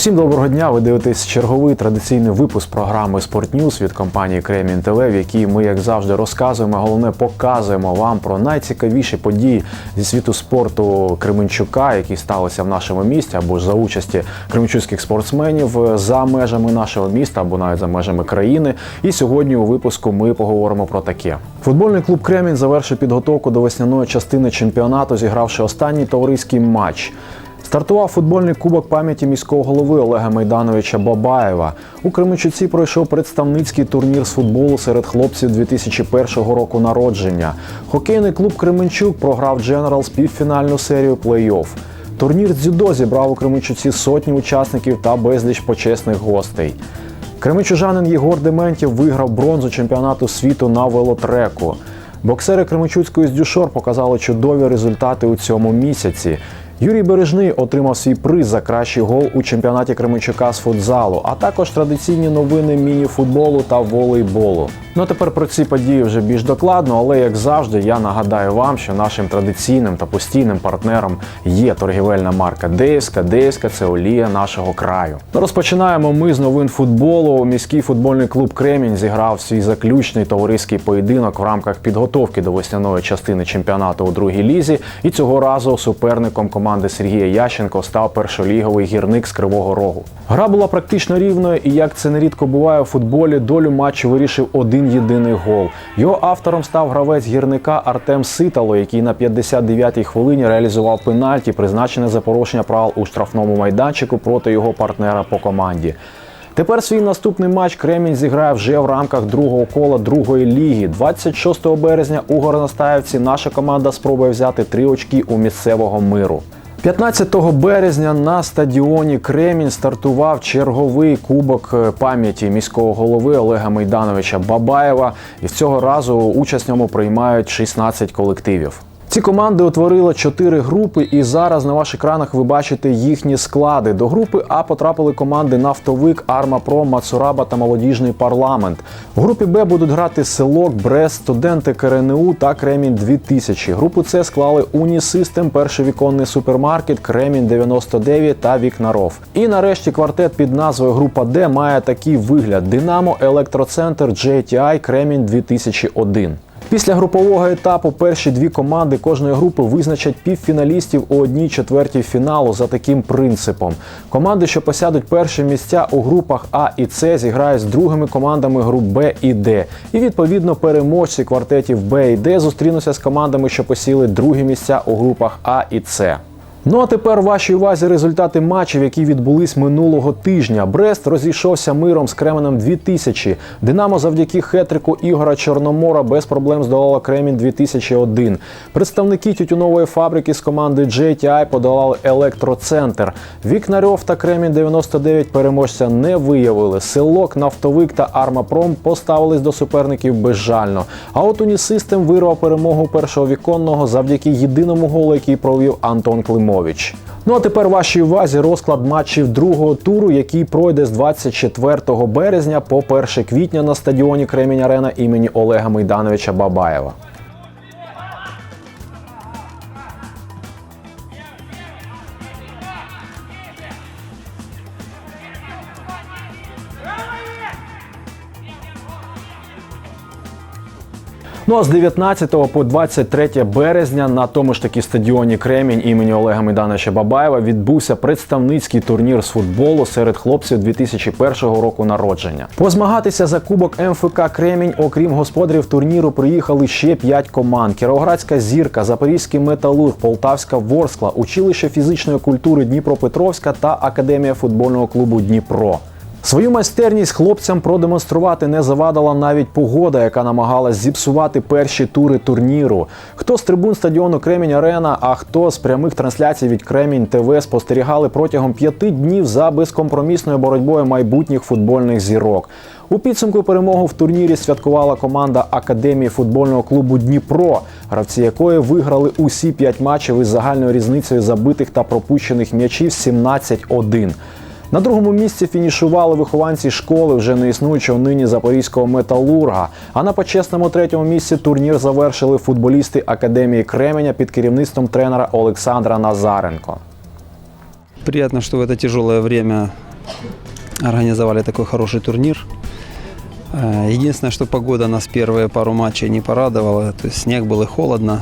Усім доброго дня! Ви дивитесь черговий традиційний випуск програми «Спортньюз» від компанії Кремін ТВ, в якій ми, як завжди, розказуємо, а головне показуємо вам про найцікавіші події зі світу спорту Кременчука, які сталися в нашому місті, або ж за участі кременчуцьких спортсменів за межами нашого міста, або навіть за межами країни. І сьогодні у випуску ми поговоримо про таке. Футбольний клуб Кремінь завершив підготовку до весняної частини чемпіонату, зігравши останній товариський матч. Стартував футбольний кубок пам'яті міського голови Олега Майдановича Бабаєва. У Кременчуці пройшов представницький турнір з футболу серед хлопців 2001 року народження. Хокейний клуб Кременчук програв Дженерал півфінальну серію плей-офф. Турнір дзюдо зібрав у Кременчуці сотні учасників та безліч почесних гостей. Кременчужанин Єгор Дементів виграв бронзу чемпіонату світу на велотреку. Боксери Кременчуцької з Дюшор показали чудові результати у цьому місяці. Юрій Бережний отримав свій приз за кращий гол у чемпіонаті Кременчука з футзалу, а також традиційні новини міні-футболу та волейболу. Ну а тепер про ці події вже більш докладно, але як завжди, я нагадаю вам, що нашим традиційним та постійним партнером є торгівельна марка Деївська. Деївська це олія нашого краю. Розпочинаємо ми з новин футболу. Міський футбольний клуб Кремінь зіграв свій заключний товариський поєдинок в рамках підготовки до весняної частини чемпіонату у другій лізі. І цього разу суперником команди Сергія Ященко став першоліговий гірник з Кривого Рогу. Гра була практично рівною, і як це нерідко буває у футболі, долю матчу вирішив один єдиний гол. Його автором став гравець гірника Артем Ситало, який на 59-й хвилині реалізував пенальті, призначене за порушення правил у штрафному майданчику проти його партнера по команді. Тепер свій наступний матч Кремінь зіграє вже в рамках другого кола другої ліги. 26 березня у Горностаївці наша команда спробує взяти три очки у місцевого миру. 15 березня на стадіоні Кремінь стартував черговий кубок е, пам'яті міського голови Олега Майдановича Бабаєва. І в цього разу участь ньому приймають 16 колективів. Ці команди утворили чотири групи, і зараз на ваших екранах ви бачите їхні склади. До групи А потрапили команди Нафтовик, Армапром, Мацураба та Молодіжний парламент. У групі Б будуть грати Селок, Брест, студенти КРНУ та Кремінь 2000. Групу С склали Унісистем, перший віконний супермаркет, Кремінь 99 та Вікнаров. І нарешті квартет під назвою Група Д має такий вигляд: Динамо, Електроцентр, JTI, Кремінь 2001. Після групового етапу перші дві команди кожної групи визначать півфіналістів у одній четвертій фіналу за таким принципом. Команди, що посядуть перші місця у групах А і С, зіграють з другими командами груп Б і Д. І відповідно переможці квартетів Б і Д зустрінуться з командами, що посіли другі місця у групах А і С. Ну а тепер вашій увазі результати матчів, які відбулись минулого тижня. Брест розійшовся миром з Кременем 2000. Динамо завдяки хетрику Ігора Чорномора без проблем здолала Кремінь 2001. Представники тютюнової фабрики з команди JTI подолали електроцентр. Вікнарьов та Кремінь 99 переможця не виявили. Селок, Нафтовик та Армапром поставились до суперників безжально. А от Унісистем вирвав перемогу першого віконного завдяки єдиному голу, який провів Антон Климович. Ну а тепер вашій увазі розклад матчів другого туру, який пройде з 24 березня по 1 квітня на стадіоні Кремінь Арена імені Олега Майдановича Бабаєва. Ну а з 19 по 23 березня на тому ж таки стадіоні Кремінь імені Олега Майдановича Бабаєва відбувся представницький турнір з футболу серед хлопців 2001 року народження. Позмагатися за кубок МФК Кремінь, окрім господарів турніру, приїхали ще 5 команд: Кіровоградська зірка, Запорізький металург, Полтавська Ворскла, училище фізичної культури Дніпропетровська та Академія футбольного клубу Дніпро. Свою майстерність хлопцям продемонструвати не завадила навіть погода, яка намагалась зіпсувати перші тури турніру. Хто з трибун стадіону Кремінь Арена, а хто з прямих трансляцій від Кремінь ТВ спостерігали протягом п'яти днів за безкомпромісною боротьбою майбутніх футбольних зірок. У підсумку перемогу в турнірі святкувала команда Академії футбольного клубу Дніпро, гравці якої виграли усі п'ять матчів із загальною різницею забитих та пропущених м'ячів 17-1. На другому місці фінішували вихованці школи вже не існуючого нині запорізького металурга. А на почесному третьому місці турнір завершили футболісти Академії Кременя під керівництвом тренера Олександра Назаренко. Приятно, что в это тяжелое время организовали такой хороший турнир. Э, Единственное, что погода нас первые пару матчей не порадовала. То есть снег был и холодно.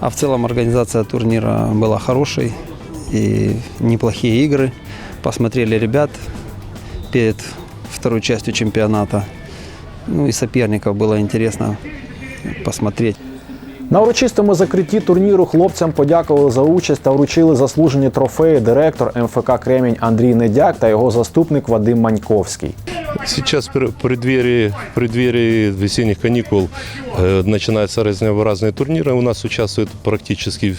А в целом организация турнира была хорошей и неплохие игры. Посмотрели ребят перед второй частью чемпионата. Ну и соперников было интересно посмотреть. На урочистому закритті турніру хлопцям подякували за участь та вручили заслужені трофеї директор МФК Кремінь Андрій Недяк та його заступник Вадим Маньковський. Сейчас в преддверии, преддверии весенних каникул э, начинаются разнообразные турниры. У нас участвуют практически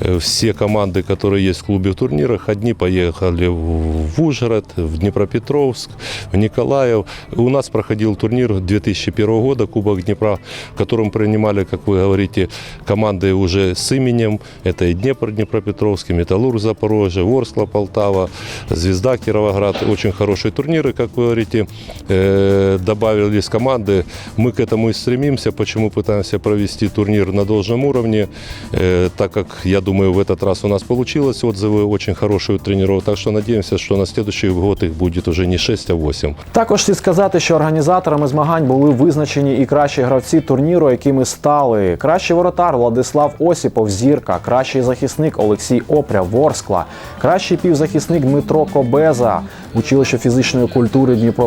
э, все команды, которые есть в клубе в турнирах. Одни поехали в Ужгород, в Днепропетровск, в Николаев. У нас проходил турнир 2001 года, Кубок Днепра, в котором принимали, как вы говорите, команды уже с именем. Это и Днепр, Днепропетровский, Металлург, Запорожье, Ворскла, Полтава, Звезда, Кировоград. Очень хорошие турниры, как вы говорите. Э, Добавились команды. Мы к этому и стремимся. Почему пытаемся провести турнир на должном уровне? Э, Так как, я думаю, в этот раз у нас получилось. Отзывы очень хорошие у тренеров. Так что надеемся, что на следующий год их будет уже не 6, а 8. Також слід сказати, що організаторами змагань були визначені і кращі гравці турніру, якими стали кращий воротар Владислав Осіпов, зірка, кращий захисник Олексій Опря, Ворскла, кращий півзахисник Дмитро Кобеза, училище фізичної культури Дніпропетровська,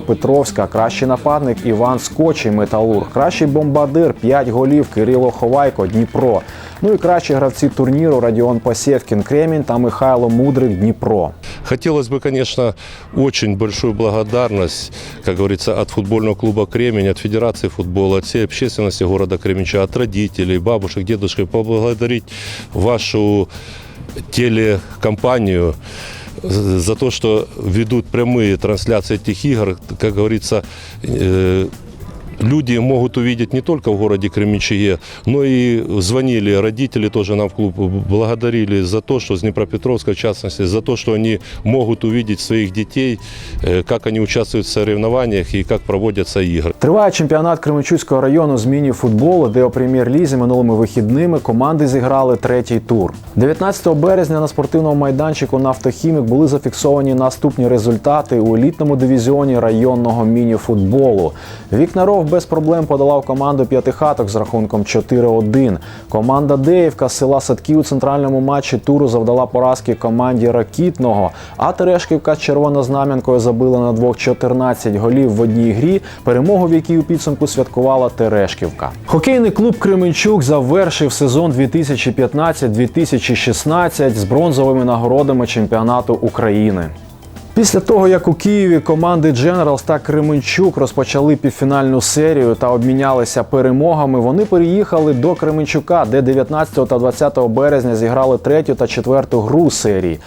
кращий нападник Іван Скочий, Металург, кращий бомбардир 5 голів Кирило Ховайко, Дніпро. Ну і кращі гравці турніру Радіон Посєвкін, Кремінь та Михайло Мудрик, Дніпро. Хотелось бы, конечно, очень большую благодарность, как говорится, от футбольного клуба «Кремень», от Федерации футбола, от всей общественности города Кременча, от родителей, бабушек, дедушек, поблагодарить вашу телекомпанию за то, что ведут прямые трансляции этих игр. Как говорится, э, люди могут увидеть не только в городе Кременчуге, но и звонили родители тоже нам в клуб, благодарили за то, что с Днепропетровска в частности, за то, что они могут увидеть своих детей, э, как они участвуют в соревнованиях и как проводятся игры. Триває чемпіонат Кременчуцького району з міні-футболу, де у прем'єр-лізі минулими вихідними команди зіграли третій тур. 19 березня на спортивному майданчику «Нафтохімік» були зафіксовані наступні результати у елітному дивізіоні районного міні-футболу. Вікнаров без проблем подолав команду п'ятихаток з рахунком 4-1. Команда Деївка з села Садки у центральному матчі туру завдала поразки команді Ракітного, а Терешківка з червонознам'янкою забила на двох 14 голів в одній грі, перемогу в якій у підсумку святкувала Терешківка. Хокейний клуб Кременчук завершив сезон 2015-2016 з бронзовими нагородами чемпіонату України. Після того, як у Києві команди Дженералс та Кременчук розпочали півфінальну серію та обмінялися перемогами, вони переїхали до Кременчука, де 19 та 20 березня зіграли третю та четверту гру серії.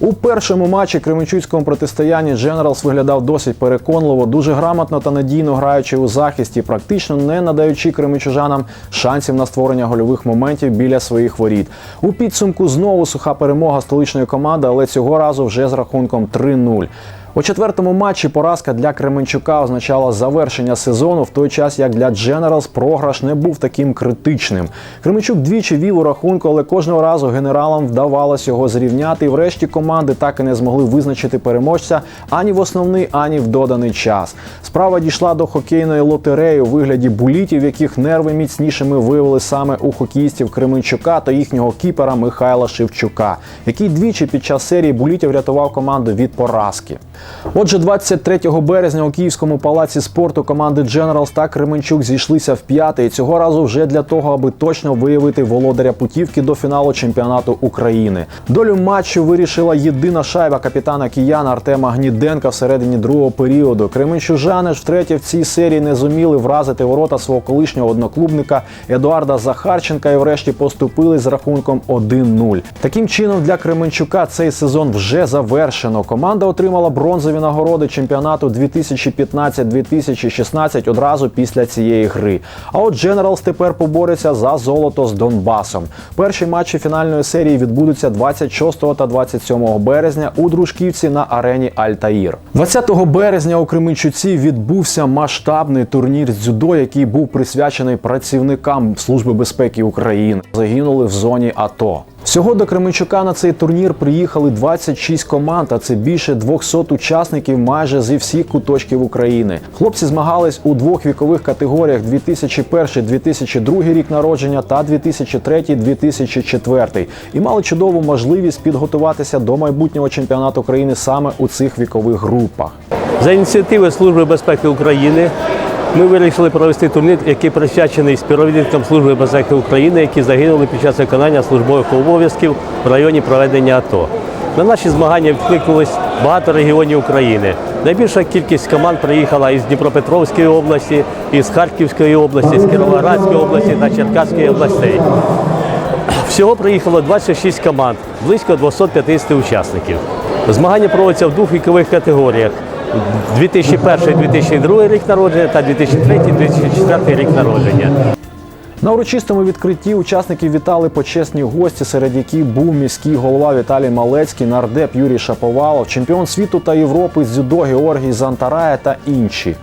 У першому матчі Кременчуцькому протистоянні Дженералс виглядав досить переконливо, дуже грамотно та надійно граючи у захисті, практично не надаючи кременчужанам шансів на створення гольових моментів біля своїх воріт. У підсумку знову суха перемога столичної команди, але цього разу вже з рахунком 3-0. У четвертому матчі поразка для Кременчука означала завершення сезону, в той час як для Generals програш не був таким критичним. Кременчук двічі вів у рахунку, але кожного разу генералам вдавалося його зрівняти. І врешті команди так і не змогли визначити переможця ані в основний, ані в доданий час. Справа дійшла до хокейної лотереї у вигляді булітів, яких нерви міцнішими виявили саме у хокеїстів Кременчука та їхнього кіпера Михайла Шевчука, який двічі під час серії булітів рятував команду від поразки. Отже, 23 березня у Київському палаці спорту команди Generals та Кременчук зійшлися в п'яте. І цього разу вже для того, аби точно виявити володаря путівки до фіналу чемпіонату України. Долю матчу вирішила єдина шайба капітана кияна Артема Гніденка всередині другого періоду. Кременчужани ж втретє в цій серії не зуміли вразити ворота свого колишнього одноклубника Едуарда Захарченка і врешті поступили з рахунком 1-0. Таким чином для Кременчука цей сезон вже завершено. Команда отримала бронзові нагороди чемпіонату 2015-2016 одразу після цієї гри. А от Generals тепер побореться за золото з Донбасом. Перші матчі фінальної серії відбудуться 26 та 27 березня у Дружківці на арені Альтаїр. 20 березня у Кременчуці відбувся масштабний турнір дзюдо, який був присвячений працівникам Служби безпеки України. Загинули в зоні АТО. Всього до Кременчука на цей турнір приїхали 26 команд, а це більше 200 учасників майже зі всіх куточків України. Хлопці змагались у двох вікових категоріях: 2001-2002 рік народження та 2003-2004 і мали чудову можливість підготуватися до майбутнього чемпіонату країни саме у цих вікових групах. За ініціативи Служби безпеки України ми вирішили провести турнір, який присвячений співробітникам Служби безпеки України, які загинули під час виконання службових обов'язків в районі проведення АТО. На наші змагання відкликнулись багато регіонів України. Найбільша кількість команд приїхала із Дніпропетровської області, із Харківської області, з Кіровоградської області та Черкаської областей. Всього приїхало 26 команд, близько 250 учасників. Змагання проводяться в двох вікових категоріях: 2001-2002 рік народження та 2003-2004 рік народження. На урочистому відкритті учасників вітали почесні гості, серед яких був міський голова Віталій Малецький, нардеп Юрій Шаповалов, чемпіон світу та Європи з дзюдо Георгій Зантарая та інші.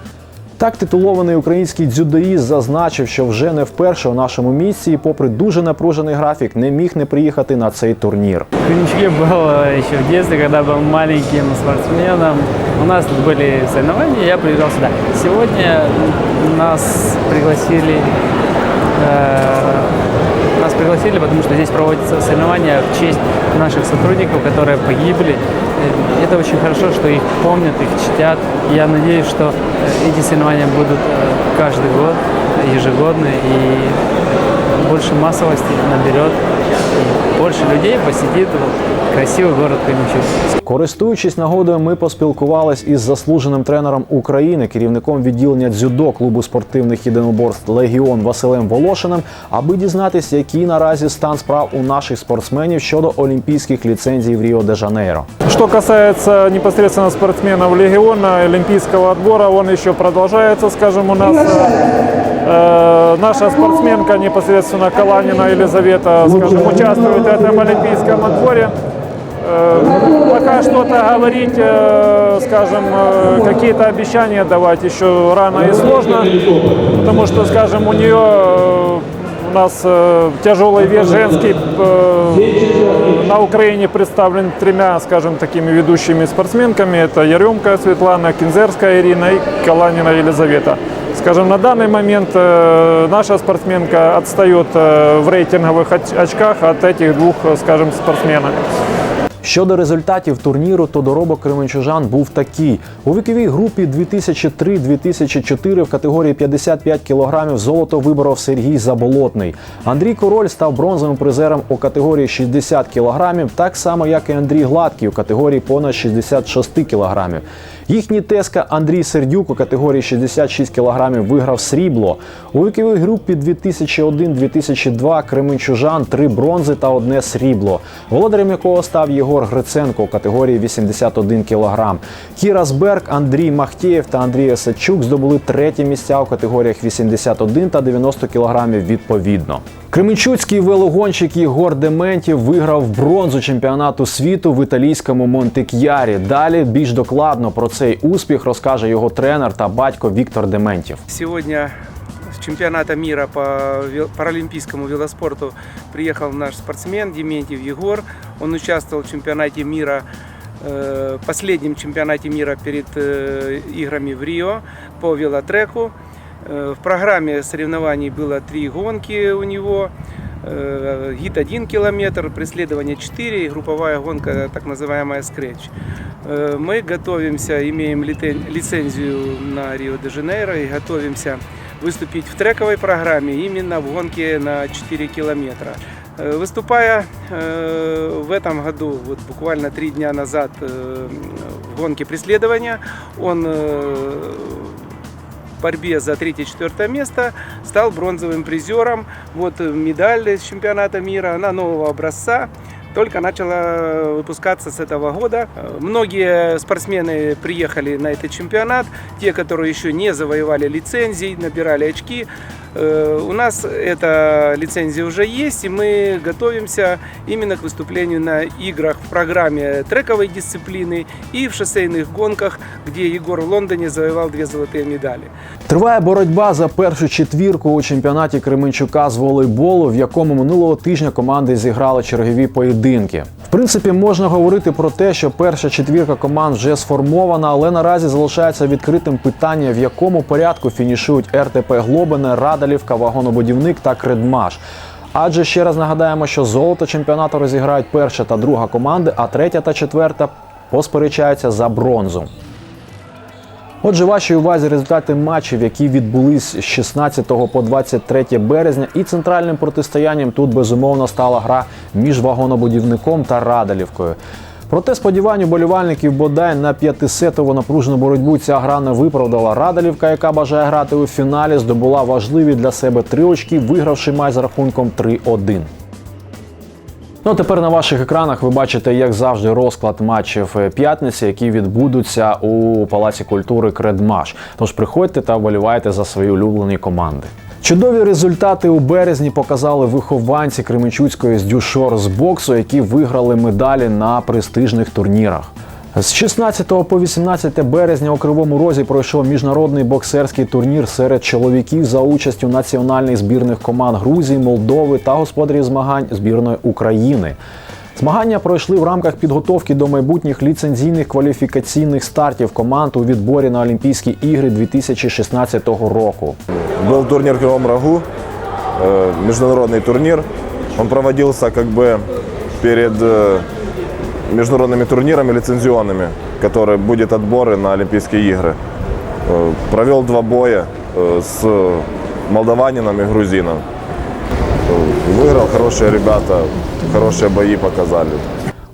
Так титулований український дзюдоїст зазначив, що вже не вперше у нашому місці, і попри дуже напружений графік, не міг не приїхати на цей турнір. В Кринчуке было еще в детстве, когда был маленьким спортсменом. У нас тут были соревнования, я приезжал сюда. Сегодня нас пригласили, э, нас пригласили, потому что здесь проводятся соревнования в честь наших сотрудников, которые погибли. Э, Это очень хорошо, что их помнят, их чтят. Я надеюсь, что э, эти соревнования будут э, каждый год, ежегодно, и больше массовости наберет, и больше людей посетит вот красивый город Кременчуг. Користуючись нагодою, ми поспілкувались із заслуженим тренером України, керівником відділення дзюдо клубу спортивних єдиноборств Легіон Василем Волошиним, аби дізнатися, який наразі стан справ у наших спортсменів щодо олімпійських ліцензій в Ріо де Жанейро. Что касается непосредственно спортсменов Легиона, олимпийского отбора, он еще продолжается, скажем, у нас. э, наша спортсменка непосредственно Каланина Елизавета, скажем, участвует в этом олимпийском отборе. Э, Пока что-то говорить, э, скажем, э, какие-то обещания давать еще рано и сложно, потому что, скажем, у нее э, у нас э, тяжелый вес женский э, на Украине представлен тремя, скажем, такими ведущими спортсменками. Это Яремка Светлана, Кинзерская Ирина и Каланина Елизавета. Скажем, на данный момент э, наша спортсменка отстает э, в рейтинговых оч- очках от этих двух, э, скажем, спортсменок. Щодо результатів турніру, то доробок кременчужан був такий: у віковій групі 2003-2004 в категорії 55 кг золото виборов Сергій Заболотний. Андрій Король став бронзовим призером у категорії 60 кг, так само як і Андрій Гладкий у категорії понад 66 кг. Їхній тезка Андрій Сердюк у категорії 66 кг виграв срібло. У віковій групі 2001-2002 Кременчужан три бронзи та одне срібло, володарем якого став Єгор Гриценко у категорії 81 кг. Кіра Зберг, Андрій Махтєєв та Андрій Осадчук здобули треті місця у категоріях 81 та 90 кг відповідно. Кременчуцький велогонщик Єгор Дементів виграв бронзу чемпіонату світу в італійському Монтек'ярі. Далі більш докладно про цей успіх розкаже його тренер та батько Віктор Дементів. Сегодня с чемпионата мира по паралимпийскому велоспорту приехал наш спортсмен Дементьев Егор. Он участвовал в чемпионате мира, э, последнем чемпионате мира перед э, играми в Рио по велотреку. Э, В программе соревнований было три гонки у него. Э, Гид 1 километр, преследование 4 и групповая гонка, так называемая скретч. Э, Мы готовимся, имеем лицензию на Рио-де-Жанейро и готовимся выступить в трековой программе именно в гонке на 4 километра. Выступая в этом году, вот буквально три дня назад в гонке преследования, он в борьбе за третье-четвертое место стал бронзовым призером. Вот э, медаль с чемпионата мира, она нового образца. Только начала выпускаться с этого года. Э, Многие спортсмены приехали на этот чемпионат. Те, которые еще не завоевали лицензий, набирали очки. Э, У нас эта лицензия уже есть, и мы готовимся именно к выступлению на играх в программе трековой дисциплины и в шоссейных гонках, где Егор в Лондоне завоевал две золотые медали. Триває боротьба за першу четвірку у чемпіонаті Кременчука з волейболу, в якому минулого тижня команди зіграли чергові поєдинки. В принципі, можна говорити про те, що перша четвірка команд вже сформована, але наразі залишається відкритим питання, в якому порядку фінішують РТП Глобине, Радалівка, Вагонобудівник та Кредмаш. Адже ще раз нагадаємо, що золото чемпіонату розіграють перша та друга команди, а третя та четверта посперечаються за бронзу. Отже, вашій увазі результати матчів, які відбулись з 16 по 23 березня, і центральним протистоянням тут безумовно стала гра між вагонобудівником та Радалівкою. Проте сподівань уболівальників бодай на п'ятисетову напружену боротьбу ця гра не виправдала. Радалівка, яка бажає грати у фіналі, здобула важливі для себе три очки, вигравши матч з рахунком 3-1. Ну, а тепер на ваших екранах ви бачите, як завжди, розклад матчів е, п'ятниці, які відбудуться у Палаці культури Кредмаш. Тож приходьте та вболівайте за свої улюблені команди. Чудові результати у березні показали вихованці Кременчуцької з дюшор з боксу, які виграли медалі на престижних турнірах. З 16 по 18 березня у Кривому Розі пройшов міжнародний боксерський турнір серед чоловіків за участю національних збірних команд Грузії, Молдови та господарів змагань збірної України. Змагання пройшли в рамках підготовки до майбутніх ліцензійних кваліфікаційних стартів команд у відборі на Олімпійські ігри 2016 року. Был турнир в Кривом Рогу, э, международный турнир. Он проводился как бы перед э, международными турнирами лицензионными, которые будет отборы на Олимпийские игры. Э, Провел два боя э, с молдаванином и грузином. Э, Выиграл хорошие ребята, хорошие бои показали.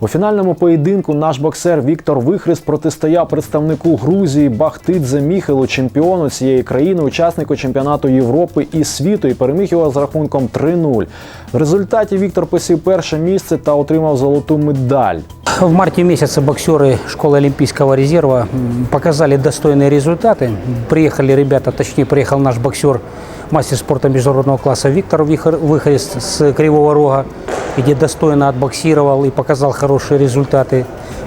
У фінальному поєдинку наш боксер Віктор Вихрест протистояв представнику Грузії Бахтидзе Міхелу, чемпіону цієї країни, учаснику чемпіонату Європи і світу, і переміг його з рахунком 3-0. В результаті Віктор посів перше місце та отримав золоту медаль. В марте месяце боксеры школы Олимпийского резерва м, показали достойные результаты. Приехали ребята, точнее приехал наш боксер, мастер спорта международного класса Виктор Вихор- Выходец с Кривого Рога, где достойно отбоксировал и показал хорошие результаты.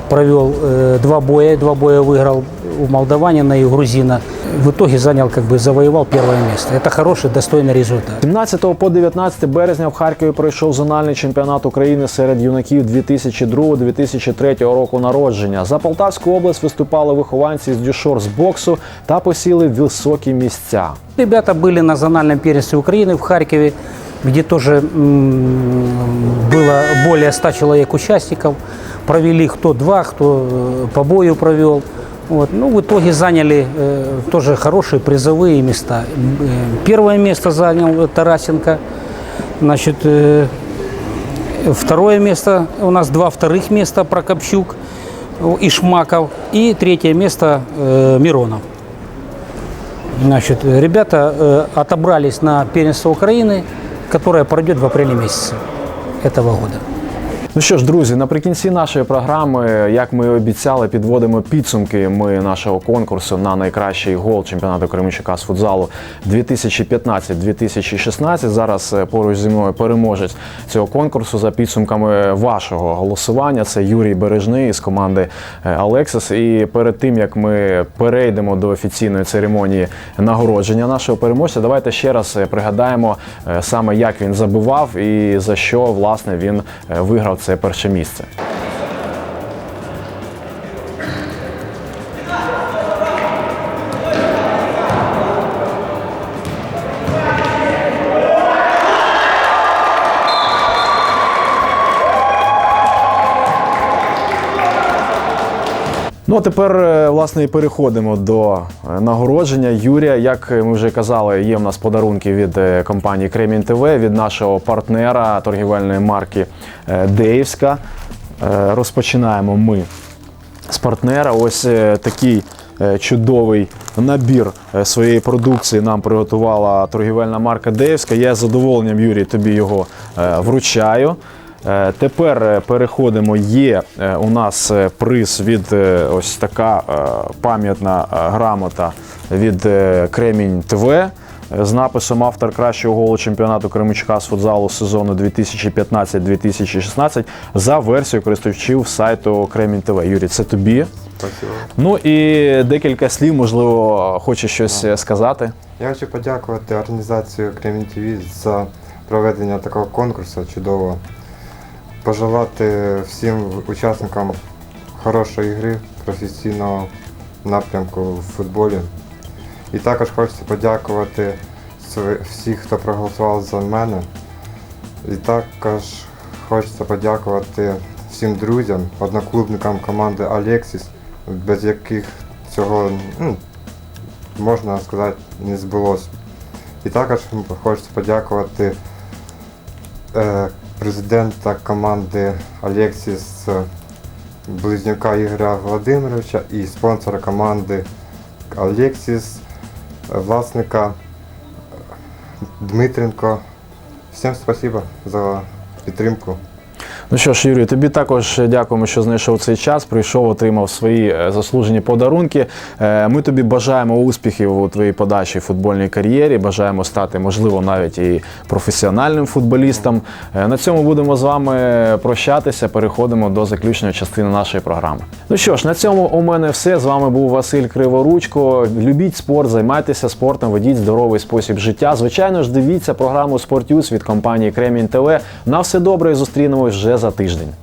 Провел э, два боя, два боя выиграл у молдаванина и у грузина. В итоге занял, как бы завоевал первое место. Это хороший, достойный результат. 17 по 19 березня в Харкові пройшов зональний чемпіонат України серед юнаків 2002-2003 року народження. За Полтавську область виступали вихованці з дюшор з боксу та посіли високі місця. Ребята были на зональном первенстве Украины в Харькове, где тоже м, было более 100 человек участников. Провели кто два, кто э, по бою провел. Вот. Ну, в итоге заняли э, тоже хорошие призовые места. Э, Первое место занял Тарасенко. Значит, э, второе место, у нас два вторых места Прокопчук, и Шмаков. И третье место э, Миронов. Значит, ребята э, отобрались на первенство Украины, которое пройдет в апреле месяце этого года. Ну що ж, друзі, наприкінці нашої програми, як ми і обіцяли, підводимо підсумки ми нашого конкурсу на найкращий гол чемпіонату Кременчука з футзалу 2015-2016. Зараз е, поруч зі мною переможець цього конкурсу за підсумками вашого голосування. Це Юрій Бережний з команди е, Алексис. І перед тим як ми перейдемо до офіційної церемонії нагородження нашого переможця, давайте ще раз е, пригадаємо саме як він забивав і за що власне він виграв це перше місце. Ну а тепер е, власне і переходимо до е, нагородження Юрія. Як ми вже казали, є в нас подарунки від е, компанії Кремінь ТВ, від нашого партнера торгівельної марки Деївська. Розпочинаємо ми з партнера. Ось такий чудовий набір своєї продукції нам приготувала торгівельна марка Деївська. Я з задоволенням, Юрій, тобі його вручаю. Е, Тепер е, переходимо. Є е, у нас приз від ось така пам'ятна грамота від Кремінь ТВ. з написом автор кращого голу чемпіонату Кременчука з футзалу сезону 2015-2016 за версією користувачів сайту Кремінь ТВ. Юрій, це тобі. Спасибо. Ну і декілька слів, можливо, хочеш щось е, сказати. Я хочу подякувати організацію Кремінь ТВ за проведення такого конкурсу чудового. Пожелати всім учасникам хорошої гри, професійного напрямку в футболі. І також хочеться подякувати всіх, хто проголосував за мене. І також хочеться подякувати всім друзям, одноклубникам команди Алексіс, без яких цього ну, можна сказати, не збулося. І також хочеться подякувати е, президента команди Алексіс е, Близнюка Ігоря Володимировича і спонсора команди Алексіс, е, власника е, Дмитренко. Всім спасибо за підтримку. Ну що ж, Юрій, тобі також дякуємо, що знайшов цей час. Прийшов, отримав свої е, заслужені подарунки. Е, Ми тобі бажаємо успіхів у твоїй подальшій футбольній кар'єрі. Бажаємо стати, можливо, навіть і професіональним футболістом. Е, На цьому будемо з вами прощатися. Переходимо до заключної частини нашої програми. Ну що ж, на цьому у мене все. З вами був Василь Криворучко. Любіть спорт, займайтеся спортом, ведіть здоровий спосіб життя. Звичайно ж, дивіться програму «Спортюз» від компанії Кремінь ТВ. На все добре і зустрінемось вже за тиждень.